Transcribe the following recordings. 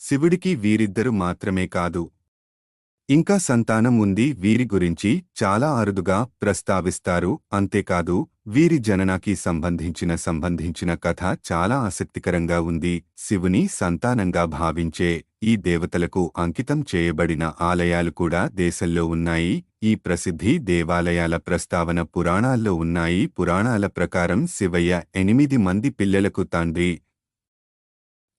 శివుడికి వీరిద్దరు మాత్రమే కాదు. ఇంకా సంతానం ఉంది వీరి గురించి చాలా అరుదుగా ప్రస్తావిస్తారు అంతేకాదు వీరి జననాకి సంబంధించిన సంబంధించిన కథ చాలా ఆసక్తికరంగా ఉంది శివుని సంతానంగా భావించే ఈ దేవతలకు అంకితం చేయబడిన ఆలయాలు కూడా దేశంలో ఉన్నాయి ఈ ప్రసిద్ధి దేవాలయాల ప్రస్తావన పురాణాల్లో ఉన్నాయి పురాణాల ప్రకారం శివయ్య ఎనిమిది మంది పిల్లలకు తండ్రి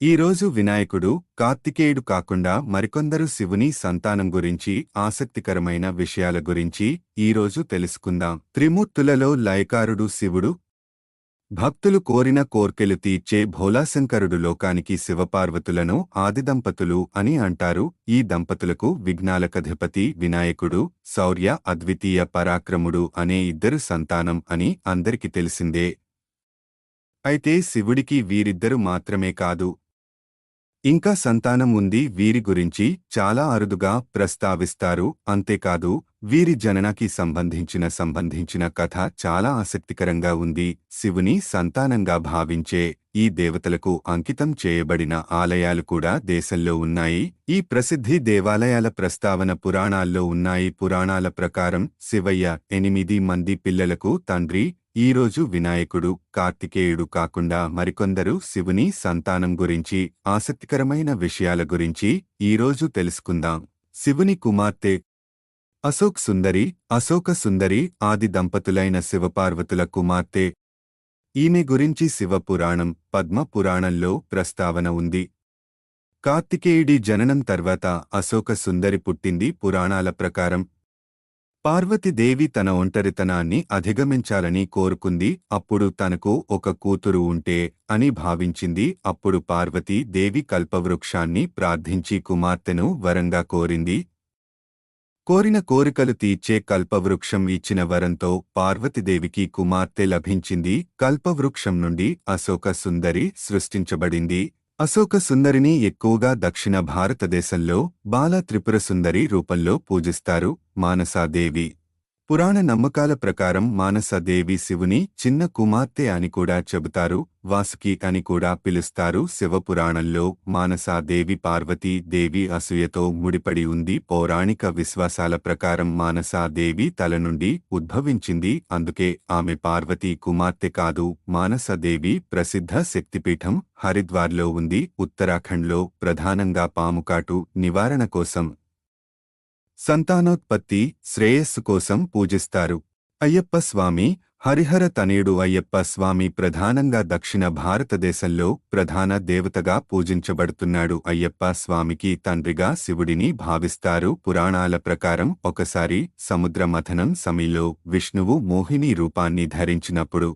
ఈరోజు వినాయకుడు కార్తికేయుడు కాకుండా మరికొందరు శివుని సంతానం గురించి ఆసక్తికరమైన విషయాల గురించి ఈరోజు తెలుసుకుందాం. త్రిమూర్తులలో లయకారుడు శివుడు. భక్తులు కోరిన కోర్కెలు తీర్చే భోలాశంకరుడు లోకానికి శివపార్వతులను ఆదిదంపతులు అని అంటారు. ఈ దంపతులకు విఘ్నాలకధిపతి వినాయకుడు శౌర్య అద్వితీయ పరాక్రముడు అనే ఇద్దరు సంతానం అని అందరికి తెలిసిందే. అయితే శివుడికి వీరిద్దరు మాత్రమే కాదు ఇంకా సంతానం ఉంది వీరి గురించి చాలా అరుదుగా ప్రస్తావిస్తారు. అంతేకాదు వీరి జననాకి సంబంధించిన సంబంధించిన కథ చాలా ఆసక్తికరంగా ఉంది. శివుని సంతానంగా భావించే ఈ దేవతలకు అంకితం చేయబడిన ఆలయాలు కూడా దేశంలో ఉన్నాయి. ఈ ప్రసిద్ధి దేవాలయాల ప్రస్తావన పురాణాల్లో ఉన్నాయి. పురాణాల ప్రకారం శివయ్య ఎనిమిది మంది పిల్లలకు తండ్రి ఈరోజు వినాయకుడు కార్తికేయుడు కాకుండా మరికొందరు శివుని సంతానం గురించి ఆసక్తికరమైన విషయాల గురించి ఈరోజు తెలుసుకుందాం. శివుని కుమార్తె అశోక్ సుందరి అశోక సుందరి ఆది దంపతులైన శివపార్వతుల కుమార్తె. ఈమె గురించి శివపురాణం పద్మ పురాణంలో ప్రస్తావన ఉంది. కార్తికేయుడి జననం తర్వాత అశోక సుందరి పుట్టింది పురాణాల ప్రకారం. పార్వతీదేవి తన ఒంటరితనాన్ని అధిగమించాలని కోరుకుంది అప్పుడు తనకు ఒక కూతురు ఉంటే అని భావించింది అప్పుడు పార్వతీ దేవి కల్పవృక్షాన్ని ప్రార్థించి కుమార్తెను వరంగా కోరింది. కోరిన కోరికలు తీర్చే కల్పవృక్షం ఇచ్చిన వరంతో పార్వతీదేవికి కుమార్తె లభించింది. కల్పవృక్షం నుండి అశోక సుందరి సృష్టించబడింది. అశోక సుందరిని ఎక్కువగా దక్షిణ భారతదేశంలో బాల త్రిపుర సుందరి రూపంలో పూజిస్తారు మానసాదేవి. పురాణ నమ్మకాల ప్రకారం మానసదేవి శివుని చిన్న కుమార్తె అని కూడా చెబుతారు వాసుకి అని కూడా పిలుస్తారు. శివపురాణంలో మానసాదేవి పార్వతీ దేవి అసూయతో ముడిపడి ఉంది. పౌరాణిక విశ్వాసాల ప్రకారం మానసాదేవి తల నుండి ఉద్భవించింది. అందుకే ఆమె పార్వతీ కుమార్తె కాదు మానసదేవి ప్రసిద్ధ శక్తిపీఠం హరిద్వార్లో ఉంది. ఉత్తరాఖండ్లో ప్రధానంగా పాముకాటు నివారణ కోసం సంతానోత్పత్తి శ్రేయస్సు కోసం పూజిస్తారు. అయ్యప్ప స్వామి హరిహర తనేడు అయ్యప్ప స్వామి ప్రధానంగా దక్షిణ భారతదేశంలో ప్రధాన దేవతగా పూజించబడుతున్నాడు. అయ్యప్ప స్వామికి తండ్రిగా శివుడిని భావిస్తారు. పురాణాల ప్రకారం ఒకసారి సముద్ర మథనం సమయంలో విష్ణువు మోహిని రూపాన్ని ధరించినప్పుడు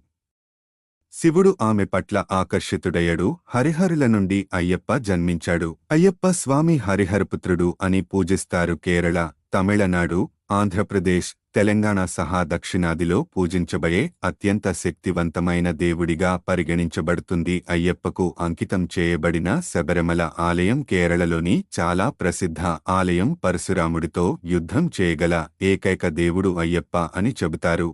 శివుడు ఆమె పట్ల ఆకర్షితుడయ్యడు. హరిహరుల నుండి అయ్యప్ప జన్మించాడు. అయ్యప్ప స్వామి హరిహరపుత్రుడు అని పూజిస్తారు కేరళ తమిళనాడు ఆంధ్రప్రదేశ్ తెలంగాణ సహా దక్షిణాదిలో పూజించబడే అత్యంత శక్తివంతమైన దేవుడిగా పరిగణించబడుతుంది. అయ్యప్పకు అంకితం చేయబడిన శబరిమల ఆలయం కేరళలోని చాలా ప్రసిద్ధ ఆలయం పరశురాముడితో యుద్ధం చేయగల ఏకైక దేవుడు అయ్యప్ప అని చెబుతారు.